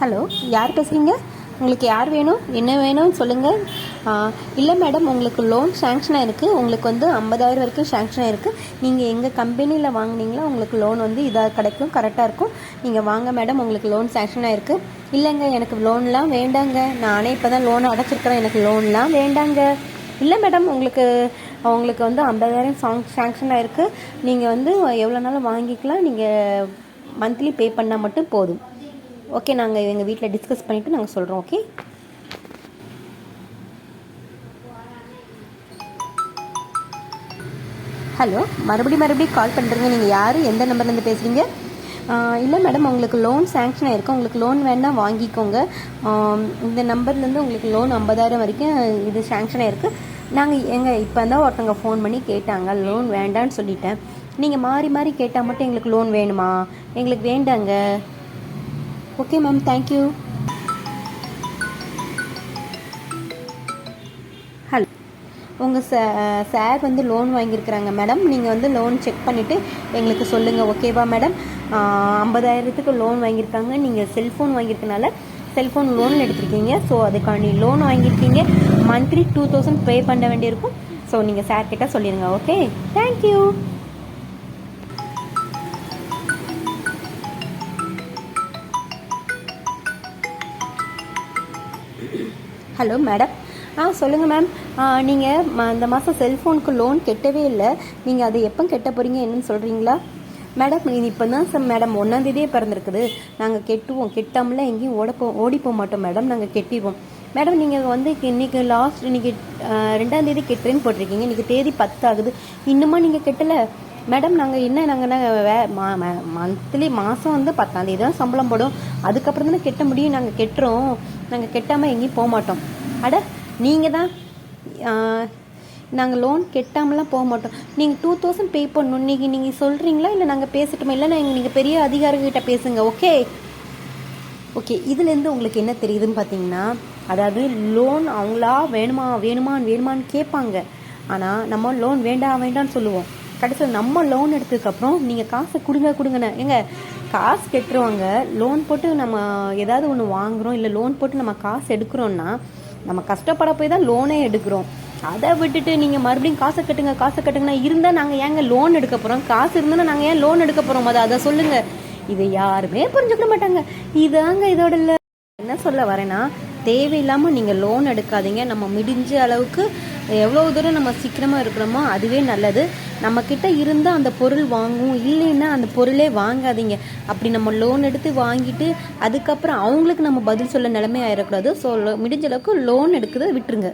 Hello யார் பேசுகிறீங்க உங்களுக்கு யார் வேணும்? என்ன வேணும்னு சொல்லுங்கள் இல்லை மேடம் உங்களுக்கு லோன் சேங்ஷன் ஆயிருக்கு உங்களுக்கு வந்து ஐம்பதாயிரம் வரைக்கும் சேங்ஷன் ஆயிருக்கு நீங்கள் எங்கள் கம்பெனியில் வாங்குனீங்களா உங்களுக்கு லோன் வந்து இதாக கிடைக்கும் கரெக்டாக இருக்கும். நீங்கள் வாங்க மேடம் உங்களுக்கு லோன் சேங்ஷன் ஆயிருக்கு இல்லைங்க எனக்கு லோன்லாம் வேண்டாங்க. நானே இப்போ தான் லோன் அடைச்சிருக்கிறேன். எனக்கு லோன்லாம் வேண்டாங்க. இல்லை மேடம் உங்களுக்கு உங்களுக்கு வந்து ஐம்பதாயிரம் சாங் சேங்ஷன் ஆயிருக்கு நீங்கள் வந்து எவ்வளோ நாளும் வாங்கிக்கலாம். நீங்கள் மந்த்லி பே பண்ணால் மட்டும் போதும். ஓகே நாங்கள் எங்கள் வீட்டில் டிஸ்கஸ் பண்ணிவிட்டு நாங்கள் சொல்கிறோம் ஓகே ஹலோ மறுபடியும் மறுபடியும் கால் பண்ணுறீங்க நீங்கள் யார்? எந்த நம்பர்லேருந்து பேசுகிறீங்க இல்லை மேடம் உங்களுக்கு லோன் சேங்ஷன் ஆயிருக்கு? உங்களுக்கு லோன் வேணால் வாங்கிக்கோங்க. இந்த நம்பர்லேருந்து உங்களுக்கு லோன் ஐம்பதாயிரம் வரைக்கும் இது சேங்ஷன் ஆயிருக்கு. நாங்கள் எங்கள் இப்போ தான் ஒருத்தவங்க ஃபோன் பண்ணி கேட்டாங்க. லோன் வேண்டான்னு சொல்லிட்டேன். நீங்கள் மாறி மாறி கேட்டால் மட்டும் எங்களுக்கு லோன் வேணுமா? எங்களுக்கு வேண்டாங்க. Okay ma'am thank you hello உங்கள் சார் வந்து லோன் வாங்கியிருக்கிறாங்க மேடம் நீங்கள் வந்து லோன் செக் பண்ணிவிட்டு எங்களுக்கு சொல்லுங்கள் ஓகேவா மேடம் ஐம்பதாயிரத்துக்கு லோன் வாங்கியிருக்காங்க. நீங்கள் செல்ஃபோன் வாங்கியிருக்கனால செல்ஃபோன் லோன் எடுத்திருக்கீங்க. ஸோ அதுக்காண்டி லோன் வாங்கியிருக்கீங்க. மந்த்லி டூ தௌசண்ட் பே பண்ண வேண்டியிருக்கும். ஸோ நீங்கள் சார்கிட்ட சொல்லிடுங்க okay thank you hello madam ஆ சொல்லுங்கள் மேம் நீங்கள் இந்த மாதம் செல்ஃபோனுக்கு லோன் கெட்டவே இல்லை. நீங்கள் அதை எப்போ கெட்ட போகிறீங்க என்னன்னு சொல்கிறீங்களா மேடம் இது இப்போ தான் சார் மேடம் ஒன்றாந்தேதியே பிறந்திருக்குது. நாங்கள் கெட்டுவோம். கெட்டாமலாம் எங்கேயும் ஓட போ ஓடி போக மாட்டோம் மேடம் நாங்கள் கெட்டிடுவோம் மேடம் நீங்கள் வந்து இன்றைக்கி லாஸ்ட் இன்றைக்கி ரெண்டாந்தேதி கெட்டுறேன்னு போட்டிருக்கீங்க. இன்றைக்கி தேதி பத்து ஆகுது இன்னுமா நீங்கள் கெட்டலை? மேடம் நாங்கள் என்ன நாங்கள் வே மந்த்லி மாதம் வந்து பத்தாந்தேதி தான் சம்பளம் போடும். அதுக்கப்புறம் தானே கெட்ட முடியும். நாங்கள் கெட்டுறோம். நாங்கள் கெட்டாமல் எங்கேயும் போக மாட்டோம். அட நீங்கள் தான் நாங்கள் லோன் கெட்டாமலாம் போக மாட்டோம். நீங்கள் டூ தௌசண்ட் பே பண்ணணும். நீங்கள் நீங்கள் சொல்கிறீங்களா இல்லை நாங்கள் பேசட்டுமா? இல்லை நீங்கள் பெரிய அதிகாரிகிட்ட பேசுங்க ஓகே ஓகே இதுலேருந்து உங்களுக்கு என்ன தெரியுதுன்னு பார்த்தீங்கன்னா அதாவது லோன் அவங்களா வேணுமா வேணுமான்னு வேணுமான்னு கேட்பாங்க. ஆனால் நம்ம லோன் வேண்டாம் வேண்டாம்னு சொல்லுவோம். கடைசியில் நம்ம லோன் எடுத்ததுக்கப்புறம் நீங்கள் காசை கொடுங்க கொடுங்கண்ணே ஏங்க காசு கெட்டுருவாங்க. லோன் போட்டு நம்ம ஏதாவது ஒன்று வாங்குகிறோம் இல்லை லோன் போட்டு நம்ம காசு எடுக்கிறோன்னா நம்ம கஷ்டப்பட போய் தான் லோனே எடுக்கிறோம். அதை விட்டுட்டு நீங்கள் மறுபடியும் காசை கட்டுங்க காசை கட்டுங்கன்னா இருந்தால் நாங்கள் ஏங்க லோன் எடுக்க போகிறோம் காசு இருந்தால் நாங்கள் ஏன் லோன் எடுக்க போகிறோம் அதை அதை சொல்லுங்கள் இதை யாருமே புரிஞ்சுக்க மாட்டாங்க. இதாங்க இதோட இல்லை என்ன சொல்ல வரேன்னா தேவையில்லாமல் நீங்கள் லோன் எடுக்காதீங்க. நம்ம முடிஞ்ச அளவுக்கு எவ்வளோ தூரம் நம்ம சீக்கிரமாக இருக்கிறோமோ அதுவே நல்லது. நம்மக்கிட்ட இருந்தால் அந்த பொருள் வாங்கும். இல்லைன்னா அந்த பொருளே வாங்காதீங்க. அப்படி நம்ம லோன் எடுத்து வாங்கிட்டு அதுக்கப்புறம் அவங்களுக்கு நம்ம பதில் சொல்ல நிலைமை ஆயிடக்கூடாது ஸோ முடிஞ்ச அளவுக்கு லோன் எடுக்கிறத விட்டுருங்க.